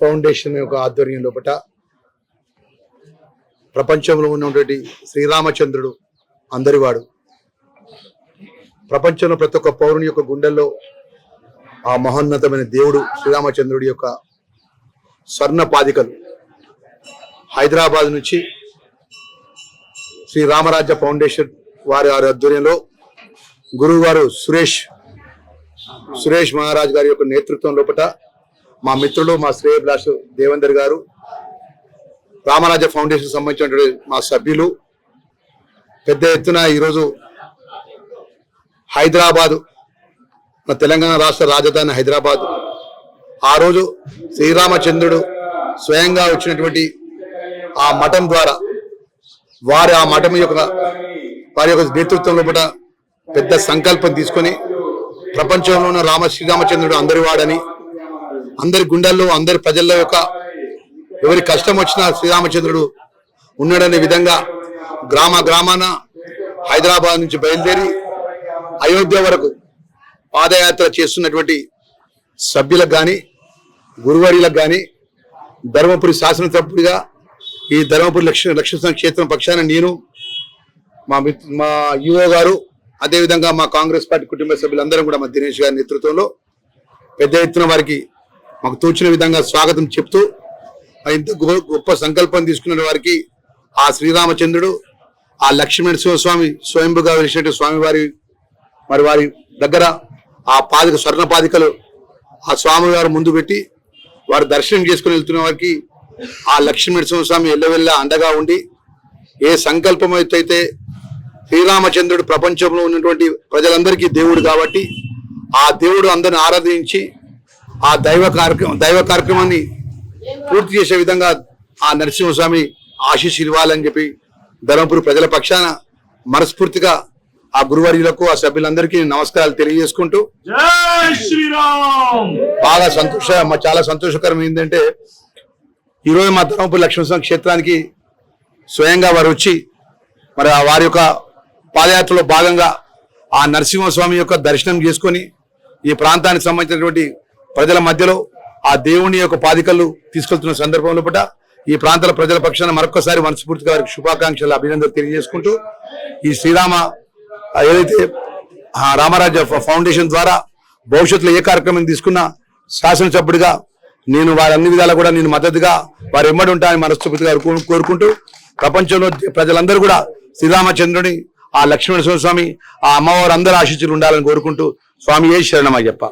Foundation యొక్క ఆధ్వర్యం లోపట ప్రపంచంలో ఉన్నటువంటి శ్రీరామచంద్రుడు అందరివాడు. ప్రపంచంలో ప్రతి ఒక్క పౌరుని యొక్క గుండెల్లో ఆ మహోన్నతమైన దేవుడు శ్రీరామచంద్రుడి యొక్క స్వర్ణ పాదికలు హైదరాబాద్ నుంచి శ్రీ రామరాజ్య ఫౌండేషన్ వారి వారి ఆధ్వర్యంలో గురువుగారు సురేష్ సురేష్ మహారాజ్ గారి యొక్క నేతృత్వం లోపట మా మిత్రులు మా శ్రేయభిలాష్ దేవేందర్ గారు రామరాజ ఫౌండేషన్ సంబంధించినటువంటి మా సభ్యులు. పెద్ద ఎత్తున ఈరోజు హైదరాబాదు మన తెలంగాణ రాష్ట్ర రాజధాని హైదరాబాద్. ఆ రోజు శ్రీరామచంద్రుడు స్వయంగా వచ్చినటువంటి ఆ మఠం ద్వారా వారి ఆ మఠం యొక్క వారి యొక్క నేతృత్వం లోపల పెద్ద సంకల్పం తీసుకొని ప్రపంచంలో ఉన్న రామ శ్రీరామచంద్రుడు అందరి వాడని అందరి గుండెల్లో అందరి ప్రజల్లో యొక్క ఎవరి కష్టం వచ్చినా శ్రీరామచంద్రుడు ఉన్నాడనే విధంగా గ్రామ గ్రామాన హైదరాబాద్ నుంచి బయలుదేరి అయోధ్య వరకు పాదయాత్ర చేస్తున్నటువంటి సభ్యులకు కానీ గురువర్యులకు కానీ ధర్మపురి శాసనసభ్యుడిగా ఈ ధర్మపురి లక్ష్య లక్ష్మణ క్షేత్రం పక్షాన నేను మా మిత్ మా యువ గారు అదేవిధంగా మా కాంగ్రెస్ పార్టీ కుటుంబ సభ్యులందరం కూడా మా దినేష్ గారి నేతృత్వంలో పెద్ద ఎత్తున వారికి మాకు తోచిన విధంగా స్వాగతం చెప్తూ మరి ఇంత గొ- గొప్ప సంకల్పం తీసుకున్న వారికి ఆ శ్రీరామచంద్రుడు ఆ లక్ష్మణ స్వామి స్వయంభుగా వెలిసినట్టు స్వామివారి మరి వారి దగ్గర ఆ పాదిక స్వర్ణ పాదికలు ఆ స్వామివారు ముందు పెట్టి వారు దర్శనం చేసుకుని వెళ్తున్న వారికి ఆ లక్ష్మీ స్వామి ఎల్లవెల్ల అండగా ఉండి ఏ సంకల్పం అయితే శ్రీరామచంద్రుడు ప్రపంచంలో ఉన్నటువంటి ప్రజలందరికీ దేవుడు కాబట్టి ఆ దేవుడు అందరిని ఆరాధించి ఆ దైవ కార్యక్రమం దైవ కార్యక్రమాన్ని పూర్తి చేసే విధంగా ఆ నరసింహస్వామి ఆశీస్సులు ఇవ్వాలని చెప్పి ధర్మపురి ప్రజల పక్షాన మనస్ఫూర్తిగా ఆ గురువర్యులకు ఆ సభ్యులందరికీ నమస్కారాలు తెలియజేసుకుంటూ బాగా సంతోష మా చాలా సంతోషకరం ఏంటంటే ఈరోజు మా ధర్మపురి లక్ష్మీస్వామి క్షేత్రానికి స్వయంగా వారు వచ్చి మరి ఆ వారి యొక్క పాదయాత్రలో భాగంగా ఆ నరసింహస్వామి యొక్క దర్శనం చేసుకొని ఈ ప్రాంతానికి సంబంధించినటువంటి ప్రజల మధ్యలో ఆ దేవుని యొక్క పాదికలు తీసుకెళ్తున్న సందర్భంలో పట ఈ ప్రాంతాల ప్రజల పక్షాన మరొకసారి మనస్ఫూర్తిగా వారికి శుభాకాంక్షలు అభినందనలు తెలియజేసుకుంటూ ఈ శ్రీరామ ఏదైతే రామరాజ్య రామరాజ ఫౌండేషన్ ద్వారా భవిష్యత్తులో ఏ కార్యక్రమం తీసుకున్నా శాసనసభ్యుడిగా నేను వారి అన్ని విధాలా కూడా నేను మద్దతుగా వారు ఎమ్మడి ఉంటానని మనస్ఫూర్తిగా కో- కోరుకుంటూ ప్రపంచంలో ప్రజలందరూ కూడా శ్రీరామచంద్రుని ఆ లక్ష్మణ స్వామి ఆ అమ్మవారు అందరూ ఆశీస్సులు ఉండాలని కోరుకుంటూ స్వామి ఏ శరణమయ్యప్ప.